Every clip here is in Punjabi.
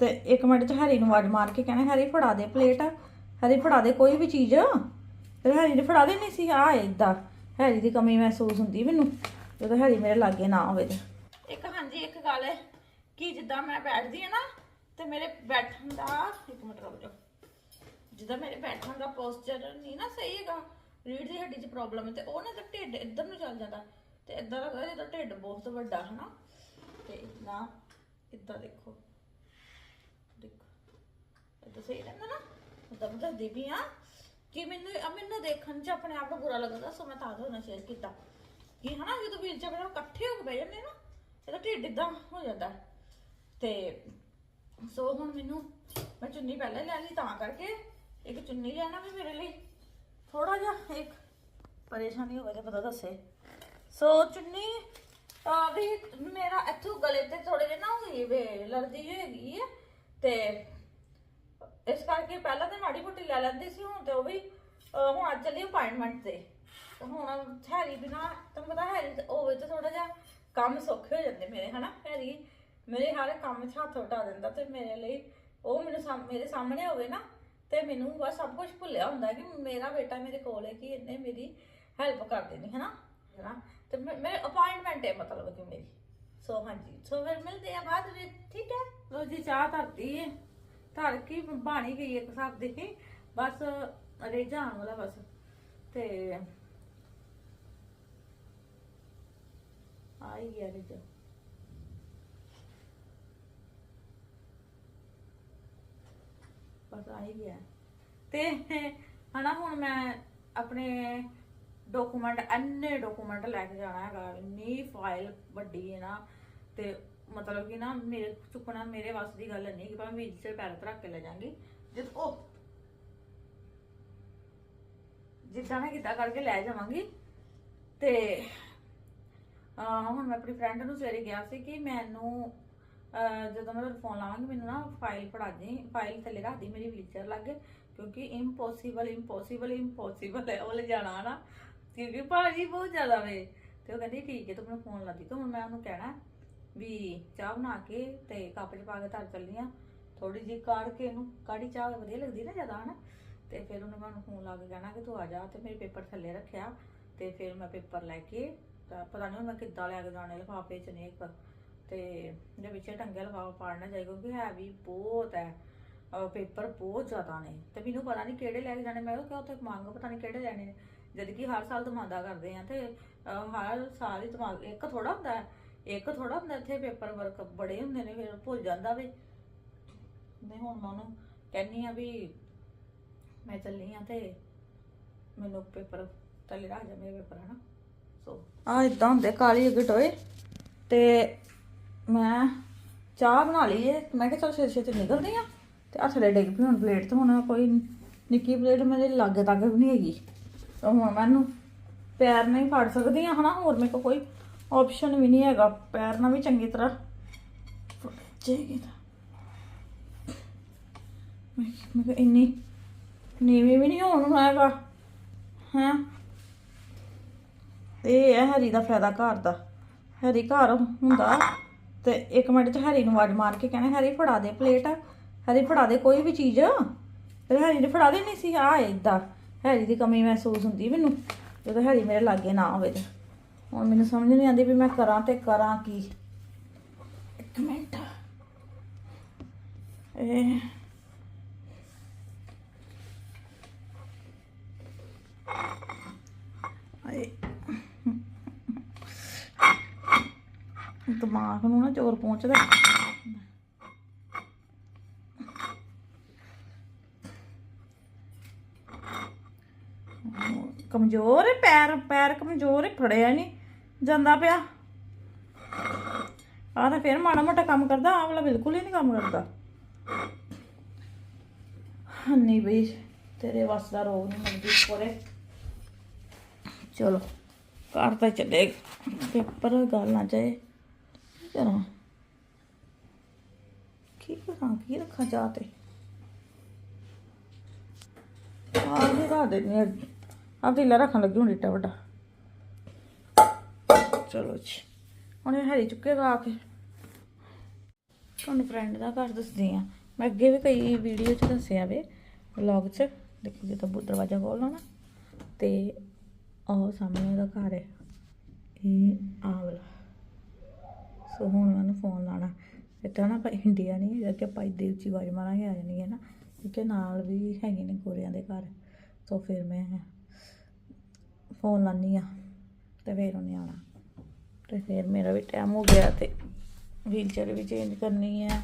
ਤੇ ਇੱਕ ਮਿੰਟ ਚ ਹੈਰੀ ਨੂੰ ਆਵਾਜ਼ ਮਾਰ ਕੇ ਕਹਿਣਾ, ਹੈਰੀ, ਫੜਾ ਦੇ ਪਲੇਟ। ਹੈਰੀ, ਫੜਾ ਦੇ ਕੋਈ ਵੀ ਚੀਜ਼। ਤੇ ਹੈਰੀ ਨੇ ਫੜਾ ਦੇਣੀ ਸੀ, ਆ ਏਦਾਂ। ਹੈਰੀ ਦੀ ਕਮੀ ਮਹਿਸੂਸ ਹੁੰਦੀ ਮੈਨੂੰ, ਜਦੋਂ ਹੈਰੀ ਮੇਰੇ ਲਾਗੇ ਨਾ ਹੋਵੇ ਤੇ। ਇੱਕ ਹਾਂਜੀ, ਇੱਕ ਗੱਲ ਹੈ ਕਿ ਜਿੱਦਾਂ ਮੈਂ ਬੈਠਦੀ ਹਾਂ ਨਾ, ਤੇ ਮੇਰੇ ਬੈਠਣ ਦਾ, ਇੱਕ ਮਿੰਟ ਰੁਕ ਜਾਓ। ਜਿੱਦਾਂ ਮੇਰੇ ਬੈਠਣ ਦਾ ਪੋਸਚਰ ਨਹੀਂ ਨਾ ਸਹੀ ਹੈਗਾ ਰੀੜ ਦੀ ਹੱਡੀ 'ਚ ਪ੍ਰੋਬਲਮ ਹੈ ਤੇ ਉਹ ਨਾ ਤੇ ਢਿੱਡ ਇੱਧਰ ਨੂੰ ਚੱਲ ਜਾਂਦਾ। ਤੇ ਇਦਾਂ ਲੱਗਦਾ ਜਿੱਦਾਂ ਢਿੱਡ ਬਹੁਤ ਵੱਡਾ ਹੈ ਨਾ। ਤੇ ਨਾ, ਇਦਾਂ ਦੇਖੋ। ਇਦਾਂ ਸਹੀ ਰਹਿੰਦਾ ਨਾ। ਉਦਾਂ ਮੈਂ ਦੱਸਦੀ ਵੀ ਆ ਕਿ ਮੈਨੂੰ ਅਹ ਮੈਨੂੰ ਦੇਖਣ 'ਚ ਆਪਣੇ ਆਪ ਨੂੰ ਬੁਰਾ ਲੱਗਦਾ, ਸੋ ਮੈਂ ਤਾਂ ਤੁਹਾਨੂੰ ਸ਼ੇਅਰ ਕੀਤਾ। ਕਿ ਹਨਾ, ਜਦੋਂ ਵੀਲ ਚ ਆਪਣੇ ਇਕੱਠੇ ਹੋ ਕੇ ਬਹਿ ਜਾਂਦੇ ਨਾ, ਇਹਦਾ ਢਿੱਡ ਇਦਾਂ ਹੋ ਜਾਂਦਾ। ਤੇ ਸੋ ਹੁਣ ਮੈਨੂੰ ਮੈਂ ਚੁੰਨੀ ਪਹਿਲਾਂ ਲੈ ਲਈ, ਤਾਂ ਕਰਕੇ ਇੱਕ ਚੁੰਨੀ ਲੈਣਾ ਵੀ ਮੇਰੇ ਲਈ। ਥੋੜਾ ਜਿਹਾ ਇੱਕ ਪਰੇਸ਼ਾਨੀ ਹੋਵੇ ਤਾਂ ਪਤਾ ਦੱਸੇ। ਸੋ ਚੁੰਨੀ ਆ ਵੀ ਮੇਰਾ ਇੱਥੋਂ ਗਲੇ ਤੇ ਥੋੜੇ ਜਿਹਾ ਨਾ ਹੋਈ ਵੇ ਲੜਦੀ ਹੈਗੀ ਹੈ ਤੇ ਇਸ ਕਰਕੇ ਪਹਿਲਾਂ ਤਾਂ ਮਾੜੀ ਮੋਟੀ ਲੈ ਲੈਂਦੀ ਸੀ, ਹੁਣ ਤੇ ਉਹ ਵੀ, ਅਹ ਹੁਣ ਅੱਜ ਚੱਲੀ ਅਪਾਇੰਟਮੈਂਟ ਤੇ। ਤੇ ਹੁਣ ਹੈਰੀ ਬਿਨਾ ਤੁਹਾਨੂੰ ਪਤਾ ਹੈਰੀ ਤੇ ਹੋਵੇ ਤਾਂ ਥੋੜਾ ਜਿਹਾ ਕੰਮ ਸੌਖੇ ਹੋ ਜਾਂਦੇ ਮੇਰੇ, ਹਨਾ? ਹੈਰੀ, ਮੇਰੇ ਹਰ ਕੰਮ 'ਚ ਹੱਥ ਵਟਾ ਦਿੰਦਾ ਤੇ ਮੇਰੇ ਲਈ ਉਹ ਮੈਨੂੰ ਸਾਹਮ- ਮੇਰੇ ਸਾਹਮਣੇ ਹੋਵੇ ਨਾ, ਤੇ ਮੈਨੂੰ ਬਸ ਸਭ ਕੁਝ ਭੁੱਲਿਆ ਹੁੰਦਾ ਕਿ ਮੇਰਾ ਬੇਟਾ ਮੇਰੇ ਕੋਲ ਹੈ ਕਿ ਇਹਨੇ ਮੇਰੀ ਹੈਲਪ ਕਰ ਦੇਣੀ, ਹਨਾ? ਹਨਾ? ਤੇ ਮੈਂ- ਮੇਰੇ ਅਪਾਇੰਟਮੈਂਟ ਹੈ ਮਤਲਬ ਕਿ ਮੇਰੀ। ਸੋ ਹਾਂਜੀ। ਸੋ ਫਿਰ ਮਿਲਦੇ ਆ ਬਾਅਦ ਵਿੱਚ, ਠੀਕ ਹੈ? ਲੋ ਜੀ, ਚਾਹ ਧਰਤੀ ਹੈ। ਧਰ ਕੇ ਬਾਣੀ ਗਈ ਇੱਕ ਹਿਸਾਬ ਦੀ। ਬਸ ਅਰੇ ਆਉਣ ਵਾਲਾ ਬਸ। ਤੇ ਆਈ ਗਿਆ ਰਿਜ। ਬਸ ਆਈ ਗਿਆ। ਤੇ ਹਨਾ, ਹੁਣ ਮੈਂ ਆਪਣੇ ਡਾਕੂਮੈਂਟ ਅੰਨੇ ਡਾਕੂਮੈਂਟ ਲੈ ਕੇ ਜਾਣਾ ਹੈਗਾ। ਇੰਨੀ ਫਾਈਲ ਵੱਡੀ ਹੈ ਨਾ, ਤੇ ਮਤਲਬ ਕਿ ਨਾ ਮੇਰੇ ਚੁੱਕਣਾ ਮੇਰੇ ਵੱਸ ਦੀ ਗੱਲ ਨਹੀਂ ਕਿ ਭਾਵੇਂ ਵੀਲ ਚ ਪੈਰ ਤੇ ਕੇ ਲੈ ਜਾਾਂਗੀ ਜਦ ਉਹ ਜਿੱਦਾਂ ਮੈਂ ਕਿੱਦਾਂ ਕਰਕੇ ਲੈ ਜਾਵਾਂਗੀ ਤੇ ਹੁਣ ਮੈਂ ਆਪਣੀ ਫਰੈਂਡ ਨੂੰ ਸਵੇਰੇ ਗਿਆ ਸੀ ਕਿ ਮੈਨੂੰ ਜਦੋਂ ਮੈਂ ਫੋਨ ਲਾਵਾਂਗੀ, ਮੈਨੂੰ ਨਾ ਫਾਈਲ ਫੜਾ ਦੇ ਫਾਈਲ ਥੱਲੇ ਰੱਖ ਦੀ ਮੇਰੀ ਵੀਲਚੇਅਰ ਲੱਗੇ, ਕਿਉਂਕਿ ਇੰਪੋਸੀਬਲ ਇੰਪੋਸੀਬਲ ਇੰਪੋਸੀਬਲ ਹੈ ਉਹ ਲੈ ਜਾਣਾ ਨਾ। ਕਿਉਂਕਿ ਭਾਜੀ ਬਹੁਤ ਜ਼ਿਆਦਾ ਵੇ। ਤੇ ਉਹ ਕਹਿੰਦੀ, ਠੀਕ ਹੈ, ਤੂੰ ਮੈਨੂੰ ਫੋਨ ਲਾ ਦੀ, ਤੇ ਹੁਣ ਮੈਂ ਉਹਨੂੰ ਕਹਿਣਾ ਵੀ ਚਾਹ ਬਣਾ ਕੇ ਤੇ ਕੱਪ 'ਚ ਪਾ ਕੇ ਧਰ ਚੱਲੀ ਆ। ਥੋੜੀ ਜਿਹੀ ਕਾੜ ਕੇ ਇਹਨੂੰ ਕਾੜੀ ਚਾਹ ਵਧੀਆ ਲੱਗਦੀ ਨਾ ਜ਼ਿਆਦਾ, ਹਨਾ? ਤੇ ਫਿਰ ਉਹਨੇ ਮੈਨੂੰ ਫੋਨ ਲਾ ਕੇ ਕਹਿਣਾ ਕਿ ਤੂੰ ਆ ਜਾ, ਤੇ ਮੇਰੇ ਪੇਪਰ ਥੱਲੇ ਰੱਖਿਆ। ਤੇ ਫਿਰ ਮੈਂ ਪੇਪਰ ਲੈ ਕੇ ਪਤਾ ਨਹੀਂ ਮੈਂ ਕਿੱਦਾਂ ਲੈ ਕੇ ਜਾਣੇ ਲਿਫਾਫੇ ਚ ਨੇ ਇੱਕ। ਤੇ ਇਹਦੇ ਵਿੱਚ ਟੰਗੇ ਲਿਫਾਫਾ ਪਾੜਨਾ ਚਾਹੀਦਾ, ਕਿਉਂਕਿ ਹੈ ਵੀ ਬਹੁਤ ਹੈ। ਪੇਪਰ ਬਹੁਤ ਜ਼ਿਆਦਾ ਨੇ। ਤੇ ਮੈਨੂੰ ਪਤਾ ਨਹੀਂ ਕਿਹੜੇ ਲੈ ਕੇ ਜਾਣੇ, ਮੈਂ ਕਿਹਾ ਉੱਥੇ ਮੰਗ, ਪਤਾ ਨਹੀਂ ਕਿਹੜੇ ਲੈਣੇ ਨੇ। ਜਦ ਕਿ ਹਰ ਸਾਲ ਦਮਾਂਦਾ ਕਰਦੇ ਆ ਤੇ ਹਰ ਸਾਲ ਹੀ ਦਿਮਾਗ, ਇੱਕ ਥੋੜਾ ਹੁੰਦਾ ਹੈ ਇੱਕ ਥੋੜਾ ਹੁੰਦਾ ਇੱਥੇ ਪੇਪਰ ਵਰਕ ਬੜੇ ਹੁੰਦੇ ਨੇ, ਫਿਰ ਭੁੱਲ ਜਾਂਦਾ ਵੇ। ਨਹੀਂ, ਹੁਣ ਮੈਂ ਉਹਨੂੰ ਕਹਿੰਨੀ ਆ ਵੀ ਮੈਂ ਚੱਲੀ ਆ ਤੇ ਮੈਨੂੰ ਪੇਪਰ ਥੱਲੇ ਰੱਖ ਜਾ, ਮੇਰੇ ਪੇਪਰ, ਹਨਾ? ਸੋ। ਆ ਇਦਾਂ ਹੁੰਦੇ, ਕਾਲੀ ਅੱਗੇ ਟੋਏ। ਤੇ ਮੈਂ ਚਾਹ ਬਣਾ ਲਈ ਏ। ਮੈਂ ਕਿਹਾ ਚਲ ਛੇ ਛੇ ਨਿਕਲਦੇ ਆ ਤੇ ਹੱਥ ਦੇ ਡਿੱਗ ਪਈ ਹੁਣ ਪਲੇਟ ਤੇ, ਹੁਣ ਕੋਈ ਨਿੱਕੀ ਪਲੇਟ ਮੇਰੇ ਲਾਗੇ ਤੱਕ ਵੀ ਨਹੀਂ ਹੈਗੀ। ਤਾਂ ਹੁਣ ਮੈਨੂੰ ਪੈਰ ਨਹੀਂ ਫੜ ਸਕਦੀ ਆ ਹਨਾ? ਹੋਰ ਮੇਰੇ ਕੋਲ ਕੋਈ ਆਪਸ਼ਨ ਵੀ ਨਹੀਂ ਹੈਗਾ, ਪੈਰ ਨਾਲ ਵੀ ਚੰਗੀ ਤਰ੍ਹਾਂ ਫੜੇਗੀ ਤਾਂ। ਮੈਂ ਕਿਹਾ ਇੰਨੀ ਨੀਵੀਂ ਵੀ ਨਹੀਂ ਹੋਣ ਹੈਗਾ, ਹੈਂ? ਇਹ ਹੈ ਹਰੀ ਦਾ ਫਾਇਦਾ ਘਰ ਦਾ। ਹਰੀ ਘਰ ਹੁੰਦਾ ਤੇ ਇੱਕ ਮਿੰਟ ਚ ਹਰੀ ਨੂੰ ਆਵਾਜ਼ ਮਾਰ ਕੇ ਕਹਿਣਾ ਹਰੀ, ਫੜਾ ਦੇ ਪਲੇਟ। ਹਰੀ, ਫੜਾ ਦੇ ਕੋਈ ਵੀ ਚੀਜ਼। ਤੇ ਹਰੀ ਨੇ ਫੜਾ ਦੇਣੀ ਸੀ, ਆ ਏਦਾਂ। ਹੈਰੀ ਦੀ ਕਮੀ ਮਹਿਸੂਸ ਹੁੰਦੀ ਮੈਨੂੰ, ਜਦੋਂ ਹੈਰੀ ਮੇਰੇ ਲਾਗੇ ਨਾ ਹੋਵੇ ਤੇ। ਹੁਣ ਮੈਨੂੰ ਸਮਝ ਨਹੀਂ ਆਉਂਦੀ ਵੀ ਮੈਂ ਕਰਾਂ ਤੇ ਕਰਾਂ ਕੀ। ਇੱਕ ਮਿੰਟ। ਇਹ ਦਿਮਾਗ ਨੂੰ ਨਾ ਜ਼ੋਰ ਪਹੁੰਚਦਾ ਕਮਜ਼ੋਰ ਹੈ, ਪੈਰ ਪੈਰ ਕਮਜ਼ੋਰ ਹੈ, ਫੜਿਆ ਨਹੀਂ। ਜਾਂਦਾ ਪਿਆ। ਆ ਤਾਂ ਫਿਰ ਮਾੜਾ ਮੋਟਾ ਕੰਮ ਕਰਦਾ, ਆਹ ਵਾਲਾ ਬਿਲਕੁਲ ਹੀ ਨਹੀਂ ਕੰਮ ਕਰਦਾ। ਨਹੀਂ ਬਈ, ਤੇਰੇ ਵੱਸ ਦਾ ਰੋਗ ਨਹੀਂ ਮੰਦੀ ਕੋਰੇ ਚਲੋ, ਘਰ ਤਾਂ ਚੱਲੇ ਪੇਪਰ ਗੱਲ ਨਾ ਜਾਏ। ਕੀ ਕਰਾਂ? ਕੀ ਕਰਾਂ, ਕੀ ਰੱਖਾਂ ਜਾ ਤੇ? ਆਹ ਵੀ ਰੱਖ ਦੇਣੀ ਆ ਢੀਲਾ ਰੱਖਣ ਲੱਗੀ ਹੁਣ ਏਡਾ ਵੱਡਾ। ਚਲੋ ਜੀ। ਹੁਣ ਇਹ ਹਰੀ ਚੁੱਕੇਗਾ ਆ ਕੇ। ਤੁਹਾਨੂੰ ਫਰੈਂਡ ਦਾ ਘਰ ਦੱਸਦੀ ਆ। ਮੈਂ ਅੱਗੇ ਵੀ ਕਈ ਵੀਡੀਓ 'ਚ ਦੱਸਿਆ ਵੇ ਵਲੌਗ 'ਚ। ਦੇਖੋ ਜਿੱਦਾਂ ਬੁ- ਦਰਵਾਜ਼ਾ ਖੋਲ ਨਾ। ਤੇ ਉਹ ਸਾਹਮਣੇ ਉਹਦਾ ਘਰ ਹੈ। ਇਹ ਆ ਵਾਲਾ। ਸੋ ਹੁਣ ਮੈਨੂੰ ਫੋਨ ਲਾਣਾ ਇੱਥੇ ਨਾ ਆਪਾਂ ਇੰਡੀਆ ਨਹੀਂ ਹੈਗਾ ਕਿ ਆਪਾਂ ਇੱਦੇ ਉੱਚੀ ਆਵਾਜ਼ ਮਾਰਾਂਗੇ, ਆ ਹੈ ਨਾ। ਕਿਉਂਕਿ ਨਾਲ ਵੀ ਹੈਗੇ ਨੇ ਗੋਰਿਆਂ ਦੇ ਘਰ। ਸੋ ਫਿਰ ਮੈਂ ਫੋਨ ਲਾਨੀ ਆ ਤੇ ਫਿਰ ਉਹਨੇ ਆਉਣਾ। ਤੇ ਫਿਰ ਮੇਰਾ ਵੀ ਟਾਈਮ ਹੋ ਗਿਆ ਤੇ ਵੀਲਚੇਅਰ ਵੀ ਚੇਂਜ ਕਰਨੀ ਹੈ।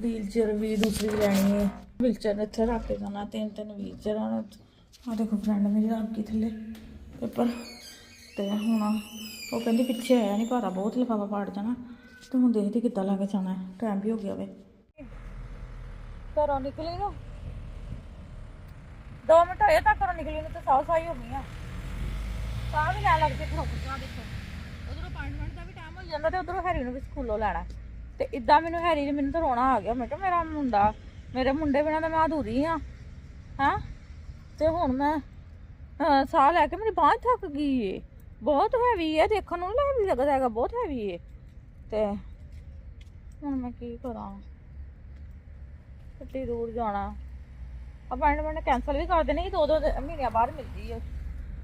ਵੀਲਚੇਅਰ ਵੀ ਦੂਸਰੀ ਲੈਣੀ ਹੈ। ਵੀਲ ਇੱਥੇ ਰੱਖ ਕੇ ਜਾਣਾ, ਤਿੰਨ ਤਿੰਨ ਵੀਲ ਚੇਅਰਾਂ ਆ ਦੇਖੋ ਫਰੈਂਡ ਮੇਰੀ ਰੱਖ ਗਈ ਥੱਲੇ ਪੇਪਰ ਤੇ ਹੁਣ ਉਹ ਕਹਿੰਦੀ ਪਿੱਛੇ ਆਇਆ ਨਹੀਂ ਭਾਰਾ, ਬਹੁਤ ਲਿਫਾਫਾ ਪਾੜ ਜਾਣਾ। ਤੇ ਹੁਣ ਦੇਖਦੀ ਕਿੱਦਾਂ ਲੈ ਕੇ ਜਾਣਾ ਟਾਈਮ ਵੀ ਹੋ ਗਿਆ ਵੇ। ਘਰੋਂ ਨਿਕਲੀ ਨੂੰ। 2 ਮਿੰਟ ਹੋਏ ਤਾਂ ਘਰੋਂ ਨਿਕਲੀ ਨੂੰ ਤੇ ਸਾਹ ਸਾਈ ਹੋ ਗਈ ਆ। ਸਾਹ ਵੀ ਲੈਣ ਲੱਗ ਪਈ ਖੜੋ ਜਾ ਦੇਖੋ। ਅਪਾਇੰਟਮੈਂਟ ਦਾ ਵੀ ਟਾਈਮ ਹੋ ਜਾਂਦਾ ਤੇ ਉਧਰੋਂ ਹੈਰੀ ਨੂੰ ਵੀ ਸਕੂਲੋਂ ਲੈਣਾ। ਤੇ ਇਦਾਂ ਮੈਨੂੰ ਹੈਰੀ ਨੇ ਮੈਨੂੰ ਤਾਂ ਰੋਣਾ ਆ ਗਿਆ। ਮੈਂ ਕਿਹਾ ਮੇਰਾ ਮੁੰਡਾ, ਮੇਰੇ ਮੁੰਡੇ ਬਿਨਾਂ ਤਾਂ ਮੈਂ ਅਧੂਰੀ ਆ। ਹਾਂ? ਤੇ ਹੁਣ ਮੈਂ ਸਾਹ ਲੈ ਕੇ ਮੇਰੀ ਬਾਂਹ ਥੱਕ ਗਈ ਏ। ਬਹੁਤ ਹੈਵੀ ਹੈ ਦੇਖਣ ਨੂੰ ਹੈਵੀ ਲੱਗਦਾ ਹੈਗਾ, ਬਹੁਤ ਹੈਵੀ ਏ। ਤੇ ਹੁਣ ਮੈਂ ਕੀ ਕਰਾਂ? ਕਿੱਡੀ ਦੂਰ ਜਾਣਾ। ਅਪਾਇੰਟਮੈਂਟ ਕੈਨਸਲ ਵੀ ਕਰ ਦੇਣੀ ਦੋ ਦੋ ਮਹੀਨਿਆਂ ਬਾਅਦ ਮਿਲਦੀ ਹੈ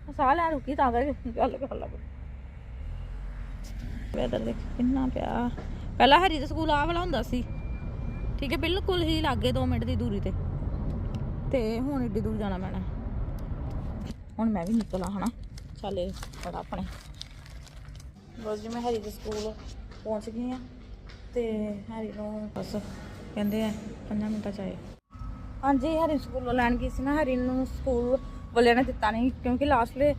ਸਾਹ ਲੈ ਰੁਕੀ ਤਾਂ ਕਰਕੇ ਗੱਲ ਕਰ ਲੱਗ ਵੈਦਰ ਦੇਖ ਕਿੰਨਾ ਪਿਆ। ਪਹਿਲਾਂ ਹਰੀ ਦੇ ਸਕੂਲ ਆ ਵਾਲਾ ਹੁੰਦਾ ਸੀ। ਠੀਕ ਹੈ ਬਿਲਕੁਲ ਹੀ ਲਾਗੇ 2 ਮਿੰਟ ਦੀ ਦੂਰੀ ਤੇ। ਤੇ ਹੁਣ ਏਡੀ ਦੂਰ ਜਾਣਾ ਪੈਣਾ। ਹੁਣ ਮੈਂ ਵੀ ਨਿਕਲਾਂ ਹਨਾ। ਚੱਲੇ ਬੜਾ ਆਪਣੇ। ਬਸ ਜੀ ਮੈਂ ਹਰੀ ਦੇ ਸਕੂਲ ਪਹੁੰਚ ਗਈ ਆ ਤੇ ਹਰੀ ਨੂੰ ਬਸ ਕਹਿੰਦੇ ਆ 5 ਮਿੰਟਾਂ ਚ ਆਏ। ਹਾਂਜੀ ਹਰੀ ਸਕੂਲ ਲੈਣ ਗਈ ਸੀ ਨਾ ਹਰੀ ਨੂੰ ਸਕੂਲ ਵਾਲਿਆਂ ਨੇ ਦਿੱਤਾ ਨਹੀਂ ਕਿਉਂਕਿ ਲਾਸਟਲੇ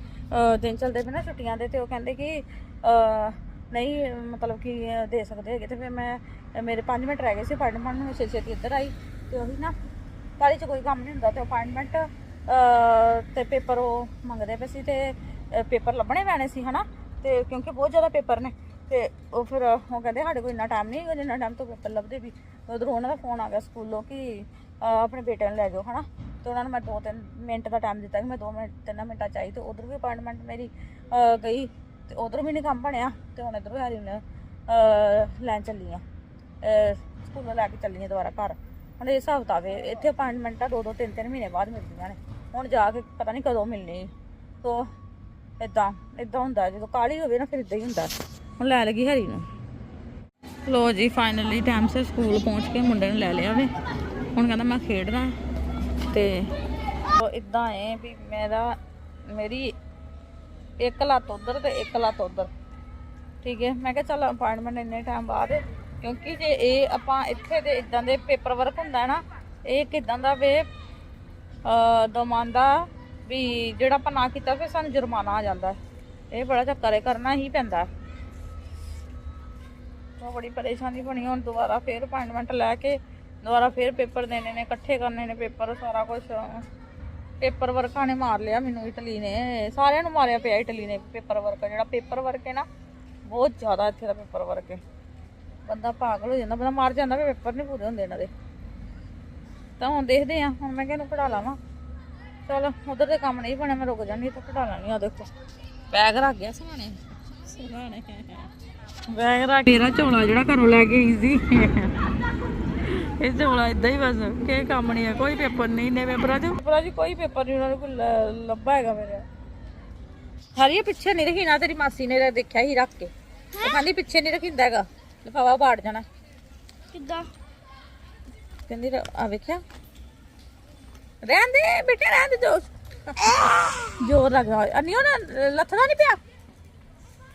ਦਿਨ ਚੱਲਦੇ ਪਏ ਨਾ ਛੁੱਟੀਆਂ ਦੇ ਤੇ ਉਹ ਕਹਿੰਦੇ ਕਿ ਅਹ, ਨਹੀਂ, ਮਤਲਬ ਕਿ ਦੇ ਸਕਦੇ ਹੈਗੇ। ਤੇ ਫਿਰ ਮੈਂ ਮੇਰੇ 5 ਮਿੰਟ ਰਹਿ ਗਏ ਸੀ ਅਪਾਇੰਟਮੈਂਟ ਨੂੰ ਛੇ ਛੇਤੀ ਇੱਧਰ ਆਈ ਤੇ ਉਹੀ ਨਾ ਕਾਲੀ 'ਚ ਕੋਈ ਕੰਮ ਨਹੀਂ ਹੁੰਦਾ ਤੇ ਅਪਾਇੰਟਮੈਂਟ ਤੇ ਪੇਪਰ ਉਹ ਮੰਗਦੇ ਪਏ ਸੀ ਤੇ ਪੇਪਰ ਲੱਭਣੇ ਪੈਣੇ ਸੀ, ਹਨਾ? ਤੇ ਕਿਉਂਕਿ ਬਹੁਤ ਜ਼ਿਆਦਾ ਪੇਪਰ ਨੇ। ਤੇ ਉਹ ਫਿਰ ਉਹ ਕਹਿੰਦੇ ਸਾਡੇ ਕੋਲ ਇੰਨਾ ਟਾਈਮ ਨਹੀਂ ਜਿੰਨਾ ਟਾਈਮ ਤੋਂ ਪੇਪਰ ਲੱਭਦੇ ਵੀ। ਉਧਰੋਂ ਉਹਨਾਂ ਦਾ ਫੋਨ ਆ ਗਿਆ ਸਕੂਲੋਂ ਕਿ ਆਪਣੇ ਬੇਟੇ ਨੂੰ ਲੈ ਜਾਓ, ਹਨਾ? ਤੇ ਉਹਨਾਂ ਨੂੰ ਮੈਂ 2-3 ਮਿੰਟ ਦਾ ਟਾਈਮ ਦਿੱਤਾ ਕਿ ਮੈਂ 2 ਮਿੰਟ 3 ਮਿੰਟਾਂ ਚਾਹੀ ਤੇ ਉਧਰ ਵੀ ਅਪਾਇੰਟਮੈਂਟ ਮੇਰੀ ਗਈ। ਤੇ ਉਧਰ ਵੀ ਨਹੀਂ ਕੰਮ ਬਣਿਆ ਤੇ ਹੁਣ ਇਧਰੋਂ ਹੈਰੀ ਨੇ ਲੈਣ ਚੱਲੀ ਆ ਸਕੂਲੋਂ ਲੈ ਕੇ ਚੱਲੀ ਆ ਦੁਬਾਰਾ ਘਰ। ਹੁਣ ਇਹ ਹਿਸਾਬ ਤਾਵੇ ਇੱਥੇ ਅਪਾਇੰਟਮੈਂਟਾਂ ਦੋ ਦੋ ਤਿੰਨ ਤਿੰਨ ਮਹੀਨੇ ਬਾਅਦ ਮਿਲਦੀਆਂ ਨੇ। ਹੁਣ ਜਾ ਕੇ ਪਤਾ ਨਹੀਂ ਕਦੋਂ ਮਿਲਣੀ। ਸੋ ਇਦਾਂ ਇਦਾਂ ਹੁੰਦਾ, ਜਦੋਂ ਕਾਲੀ ਹੋਵੇ ਨਾ ਫਿਰ ਇਦਾਂ ਹੀ ਹੁੰਦਾ। ਹੁਣ ਲੈ ਲਗੀ ਹਰੀ ਨੂੰ। ਲੋ ਜੀ ਫਾਈਨਲੀ ਟਾਈਮ ਸਿਰ ਸਕੂਲ ਪਹੁੰਚ ਕੇ ਮੁੰਡੇ ਨੂੰ ਲੈ ਲਿਆ ਵੇ ਹੁਣ ਕਹਿੰਦਾ ਮੈਂ ਖੇਡਣਾ। ਤੇ ਉਹ ਇਦਾਂ ਹੈ ਵੀ ਮੇਰਾ, ਮੇਰੀ ਇੱਕ ਲੱਤ ਉਧਰ ਤੇ ਇੱਕ ਲੱਤ ਉਧਰ। ਠੀਕ ਹੈ? ਮੈਂ ਕਿਹਾ ਚੱਲ ਅਪਾਇੰਟਮੈਂਟ ਇੰਨੇ ਟਾਈਮ ਬਾਅਦ, ਕਿਉਂਕਿ ਜੇ ਇਹ ਆਪਾਂ ਇੱਥੇ ਦੇ ਇਦਾਂ ਦੇ ਪੇਪਰ ਵਰਕ ਹੁੰਦਾ ਨਾ, ਇਹ ਕਿਦਾਂ ਦਾ ਵੇ ਦਮਾਂਦਾ ਵੀ ਜਿਹੜਾ ਆਪਾਂ ਨਾ ਕੀਤਾ ਫਿਰ ਸਾਨੂੰ ਜੁਰਮਾਨਾ ਆ ਜਾਂਦਾ ਇਹ ਬੜਾ ਚੱਕਰ ਹੈ, ਕਰਨਾ ਹੀ ਪੈਂਦਾ ਹੈ। ਬੜੀ ਪਰੇਸ਼ਾਨੀ ਬਣੀ, ਹੁਣ ਦੁਬਾਰਾ ਫੇਰ ਅਪਾਇੰਟਮੈਂਟ ਲੈ ਕੇ, ਦੁਬਾਰਾ ਫੇਰ ਪੇਪਰ ਦੇਣੇ ਨੇ, ਇਕੱਠੇ ਕਰਨੇ ਨੇ ਪੇਪਰ ਸਾਰਾ ਕੁਝ ਪੇਪਰ ਵਰਕਾਂ ਨੇ ਮਾਰ ਲਿਆ ਮੈਨੂੰ ਇਟਲੀ ਨੇ। ਸਾਰਿਆਂ ਨੂੰ ਮਾਰਿਆ ਪਿਆ ਇਟਲੀ ਨੇ ਪੇਪਰ ਵਰਕ, ਜਿਹੜਾ ਪੇਪਰ ਵਰਕ ਹੈ ਨਾ, ਬਹੁਤ ਜ਼ਿਆਦਾ ਇੱਥੇ ਦਾ ਪੇਪਰ ਵਰਕ ਹੈ। ਬੰਦਾ ਪਾਗਲ ਹੋ ਜਾਂਦਾ, ਬੰਦਾ ਮਰ ਜਾਂਦਾ ਵੀ ਪੇਪਰ ਨਹੀਂ ਪੂਰੇ ਹੁੰਦੇ ਇਹਨਾਂ ਦੇ। ਤਾਂ ਹੁਣ ਦੇਖਦੇ ਆ ਹੁਣ ਮੈਂ ਕਿਹਨੂੰ ਪੜਾ ਲਾਵਾਂ। ਚਲ, ਉਧਰ ਦੇ ਕੰਮ ਨਹੀਂ ਬਣੇ, ਮੈਂ ਰੁਕ ਜਾਣੀ ਤਾਂ ਪੜਾ ਲਾਣੀ ਆ ਦੇਖੋ। ਬੈਗ ਰੱਖ ਗਿਆ ਸਹਾਣੇ ਸਹਾਣੇ ਬੈਗ ਰੱਖ ਮੇਰਾ ਝੋਲਾ ਜਿਹੜਾ ਘਰੋਂ ਲੈ ਕੇ ਆਈ ਸੀ। ਇਹ ਝੋਲਾ ਇਦਾਂ ਹੀ ਬਸ ਕੀ ਕੰਮ ਨਹੀਂ ਹੈ ਕੋਈ ਪੇਪਰ ਨਹੀਂ ਨੇ ਪੇਪਰਾਂ 'ਚ ਪੇਪਰਾਂ 'ਚ ਕੋਈ ਪੇਪਰ ਨਹੀਂ ਉਹਨਾਂ ਨੂੰ ਕੋਈ ਲ- ਲੱਭਾ ਹੈਗਾ ਮੇਰੇ। ਹਰੀ ਪਿੱਛੇ ਨਹੀਂ ਰੱਖੀ ਨਾ ਤੇਰੀ ਮਾਸੀ ਨੇ ਦੇਖਿਆ ਹੀ ਰੱਖ ਕੇ। ਉਹ ਕਹਿੰਦੀ ਪਿੱਛੇ ਨਹੀਂ ਰੱਖਿੰਦਾ ਹੈਗਾ ਲਿਫਾਫਾ ਪਾੜ ਜਾਣਾ। ਕਿੱਦਾਂ? ਕਹਿੰਦੀ ਰ- ਆ ਵੇਖਿਆ? ਰਹਿਣ ਦੇ ਬੇਟੇ ਰਹਿਣ ਦੇ ਜੋਰ ਜੋਰ ਲੱਗਾ ਅਨਿਓ ਨਾ ਲੱਥਣਾ ਨਹੀਂ ਪਿਆ?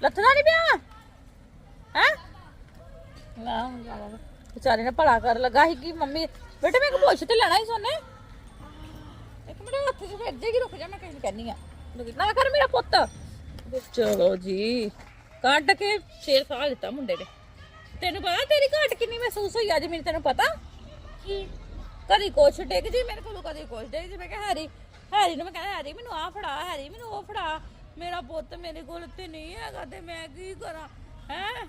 ਲੱਥਣਾ ਨਹੀਂ ਪਿਆ? ਹੈ? ਨਾ ਵਿਚਾਰੇ ਨੇ ਭਲਾ ਕਰ ਲਗਾ ਸੀ ਕਿ ਮੰਮੀ ਬੇਟੇ ਮੈਂ ਪੁੱਛ ਤੇ ਲੈਣਾ ਹੀ ਸੋਨੇ। ਇੱਕ ਮਿੰਟ ਹੱਥ 'ਚ ਫਿਰ ਜੇਗੀ ਰੁਕ ਜਾ ਮੈਂ ਕਿਸੇ ਨੂੰ ਕਹਿੰਨੀ ਆ। ਰੁਕ- ਨਾ ਕਰ ਮੇਰਾ ਪੁੱਤ। ਚਲੋ ਜੀ ਕੱਢ ਕੇ ਸ਼ੇਰ ਖਾ ਦਿੱਤਾ ਮੁੰਡੇ ਨੇ। ਤੈਨੂੰ ਪਤਾ ਤੇਰੀ ਘਾਟ ਕਿੰਨੀ ਮਹਿਸੂਸ ਹੋਈ ਅੱਜ ਮੈਨੂੰ ਤੈਨੂੰ ਪਤਾ? ਕੀ? ਕਦੀ ਕੁਛ ਡਿੱਗ ਜੀ ਮੇਰੇ ਕੋਲੋਂ ਕਦੀ ਕੁਛ ਡਿੱਗ ਜੀ। ਮੈਂ ਕਿਹਾ ਹੈਰੀ ਹੈਰੀ ਨੂੰ ਮੈਂ ਕਹਿੰਦਾ ਹੈਰੀ ਮੈਨੂੰ ਆ ਫੜਾ ਹੈਰੀ ਮੈਨੂੰ ਉਹ ਫੜਾ। ਮੇਰਾ ਪੁੱਤ ਮੇਰੇ ਕੋਲ ਤੇ ਨਹੀਂ ਹੈਗਾ ਤੇ ਮੈਂ ਕੀ ਕਰਾਂ? ਹੈ?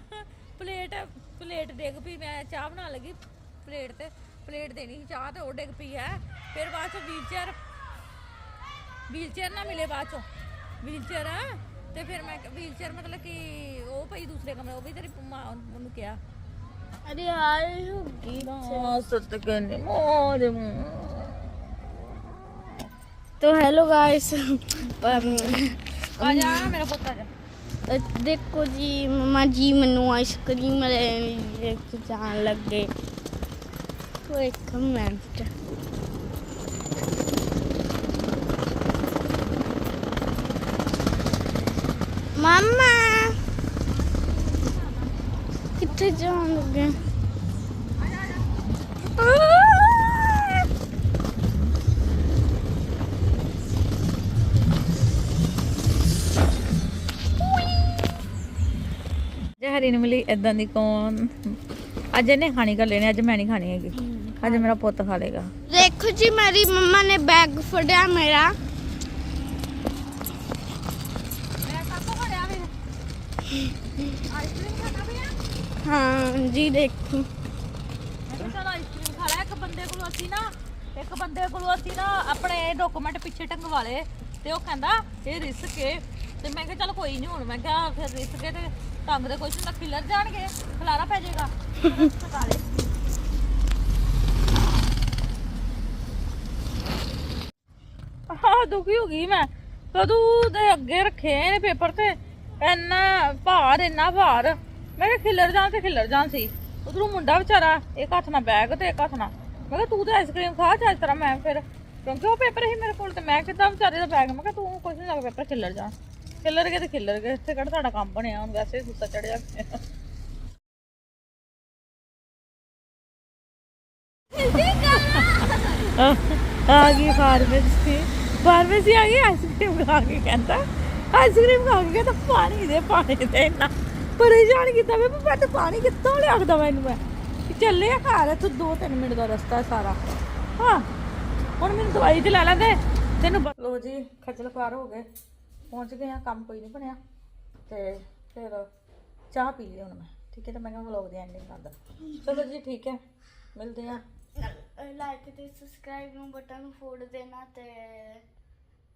ਪਲੇਟ ਪਲੇਟ ਡਿੱਗ ਪਈ ਮੈਂ ਚਾਹ ਬਣਾਉਣ ਲੱਗੀ ਪਲੇਟ ਤੇ ਪਲੇਟ ਦੇਣੀ ਸੀ ਚਾਹ ਤੇ ਉਹ ਡਿੱਗ ਪਈ ਹੈ ਫਿਰ ਬਾਅਦ ਚ ਵੀਲ ਚੇਅਰ ਵੀਲ ਚੇਅਰ ਨਾ ਮਿਲੇ ਬਾਅਦ ਚੋਂ ਵੀਲ ਚੇਅਰ ਤੇ ਫਿਰ ਮੈਂ ਵੀਲ ਚੇਅਰ ਮਤਲਬ ਕਿ ਉਹ ਪਈ ਦੂਸਰੇ ਕਮਰੇ ਉਹ ਵੀ ਤੇਰੀ ਮਾਂ ਉਹਨੂੰ ਕਿਹਾ ਅਰੇ ਹਾਏ ਹੋ ਗਈ ਨਾ ਸੱਤ ਕਹਿੰਦੇ ਮੋਰੇ तो हेलो गाइस ਆ ਜਾ ਮੇਰਾ ਪੁੱਤ ਆ ਜਾ ਦੇਖੋ ਜੀ, ਮਮਾ ਜੀ ਮੈਨੂੰ ਆਈਸਕ੍ਰੀਮ ਲੈ ਕੇ ਜਾਣ ਲੱਗੇ। ਉਹ ਇੱਕ ਮਿੰਟ ਮਮਾ, ਕਿੱਥੇ ਜਾਣ ਲੱਗੇ? ਜੇ ਹਰੀ ਨੂੰ ਮਿਲੀ ਇਦਾਂ ਦੀ ਕੌਣ? ਅੱਜ ਇਹਨੇ ਖਾਣੀ ਕਰ ਲੈਣੀ ਅੱਜ ਮੈਂ ਨਹੀਂ ਖਾਣੀ ਹੈਗੀ। ਅੱਜ ਮੇਰਾ ਪੁੱਤ ਖਾ ਲੇਗਾ ਦੇਖੋ ਜੀ ਮੇਰੀ ਮੰਮਾ ਨੇ ਬੈਗ ਫੜਿਆ ਮੇਰਾ। ਹਾਂ ਜੀ ਦੇਖੋ। ਚਲ ਆਈਸਕ੍ਰੀਮ ਖਾ ਲੈ ਇੱਕ ਬੰਦੇ ਕੋਲੋਂ ਅਸੀਂ ਨਾ ਇੱਕ ਬੰਦੇ ਕੋਲੋਂ ਅਸੀਂ ਨਾ ਆਪਣੇ ਡਾਕੂਮੈਂਟ ਪਿੱਛੇ ਟੰਗਵਾ ਲਏ ਤੇ ਉਹ ਕਹਿੰਦਾ ਇਹ ਰਿਸਕ ਏ ਤੇ ਮੈਂ ਕਿਹਾ ਚਲ ਕੋਈ ਨਹੀਂ ਹੁਣ ਮੈਂ ਕਿਹਾ ਫਿਰ ਰਿਸਕ ਏ ਤੇ ਟੰਗ ਦੇ ਕੁਛ ਨਾ ਖਿਲਰ ਜਾਣਗੇ, ਖਲਾਰਾ ਪੈ ਜਾਏਗਾ। ਖਾ ਲਏ ਦੁਖੀ ਹੋ ਗਈ ਮੈਂ। ਕਦੋਂ ਦੇ ਅੱਗੇ ਰੱਖੇ ਨੇ ਪੇਪਰ ਤੇ? ਇੰਨਾ ਭਾਰ ਇੰਨਾ ਭਾਰ। ਮੈਂ ਕਿਹਾ ਖਿਲਰ ਜਾਣ ਤੇ ਖਿਲਰ ਜਾਣ ਸੀ। ਉਧਰੋਂ ਮੁੰਡਾ ਵਿਚਾਰਾ, ਇੱਕ ਹੱਥ ਨਾਲ ਬੈਗ ਤੇ ਇੱਕ ਹੱਥ ਨਾਲ। ਮੈਂ ਕਿਹਾ ਤੂੰ ਤਾਂ ਆਈਸਕ੍ਰੀਮ ਖਾ ਚੱਜ ਤਰ੍ਹਾਂ ਮੈਂ ਫਿਰ। ਕਿਉਂਕਿ ਉਹ ਪੇਪਰ ਸੀ ਮੇਰੇ ਕੋਲ ਤੇ ਮੈਂ ਕਿੱਦਾਂ ਵਿਚਾਰੇ ਦਾ ਬੈਗ ਮੈਂ ਕਿਹਾ ਤੂੰ ਕੁਛ ਨਹੀਂ ਲੱਗ ਪੇਪਰ ਖਿਲਰ ਜਾਣ ਖਿਲਰ ਗਏ ਤੇ ਖਿਲਰ ਗਏ। ਇੱਥੇ ਕਿਹੜਾ ਤੁਹਾਡਾ ਕੰਮ ਬਣਿਆ? ਹੁਣ ਵੈਸੇ ਹੀ ਗੁੱਸਾ ਚੜਿਆ ਆ ਗਈ ਫਾਰਮੇਸੀ। ਫਾਰਮੇਸੀ ਆ ਗਈ ਆਈਸਕ੍ਰੀਮ ਖਾ ਕੇ ਕਹਿੰਦਾ। ਆਈਸਕ੍ਰੀਮ ਖਾ ਕੇ ਕਹਿੰਦਾ ਪਾਣੀ ਦੇ ਪਾਣੀ ਦੇ ਨਾ ਪਰੇਸ਼ਾਨ ਕੀਤਾ ਵੇ ਮੈਂ ਤਾਂ ਪਾਣੀ ਕਿੱਥੋਂ ਲਿਆਖਦਾ ਮੈਨੂੰ ਮੈਂ? ਚੱਲੇ ਆ ਘਰ ਤੂੰ 2-3 ਮਿੰਟ ਦਾ ਰਸਤਾ ਹੈ ਸਾਰਾ। ਹਾਂ। ਹੁਣ ਮੈਨੂੰ ਦਵਾਈ ਤੇ ਲੈ ਲੈਂਦੇ ਤੈਨੂੰ ਲੋ ਜੀ ਖੱਜਲ ਖੁਆਰ ਹੋ ਗਏ। ਪਹੁੰਚ ਗਏ ਆ ਕੰਮ ਕੋਈ ਨਹੀਂ ਬਣਿਆ। ਤੇ ਫਿਰ ਚਾਹ ਪੀ ਲਈ ਹੁਣ ਮੈਂ। ਠੀਕ ਹੈ ਤੇ ਮੈਂ ਕਿਹਾ ਵਲੋਗ ਦੀ ਐਂਡਿੰਗ ਕਰ ਦਾਂ ਚਲੋ ਜੀ ਠੀਕ ਹੈ। ਮਿਲਦੇ ਆ। ਲਾਈਕ ਤੇ ਸਬਸਕ੍ਰਾਈਬ ਨੂੰ ਬਟਨ ਨੂੰ ਫੋੜ ਦੇਣਾ ਤੇ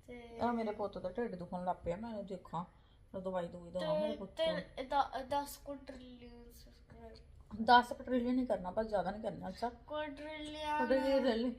ਤੇ ਆ ਮੇਰੇ ਪੁੱਤ ਦਾ ਢਿੱਡ ਦੁਖਣ ਲੱਗ ਪਿਆ ਮੈਂ ਦੇਖਾਂ। ਮੈਂ ਦਵਾਈ ਦਵਾਈ ਦਵਾਂ ਮੇਰੇ ਪੁੱਤ ਤੇ 10 ਕੁਆਡਰਿਲੀਅਨ ਸਬਸਕ੍ਰਾਈਬ 10 ਟ੍ਰਿਲੀਅਨ ਨਹੀਂ ਕਰਨਾ ਬਸ ਜ਼ਿਆਦਾ ਨਹੀਂ ਕਰਨਾ ਅੱਛਾ। ਲਈ ਰੈਲੀ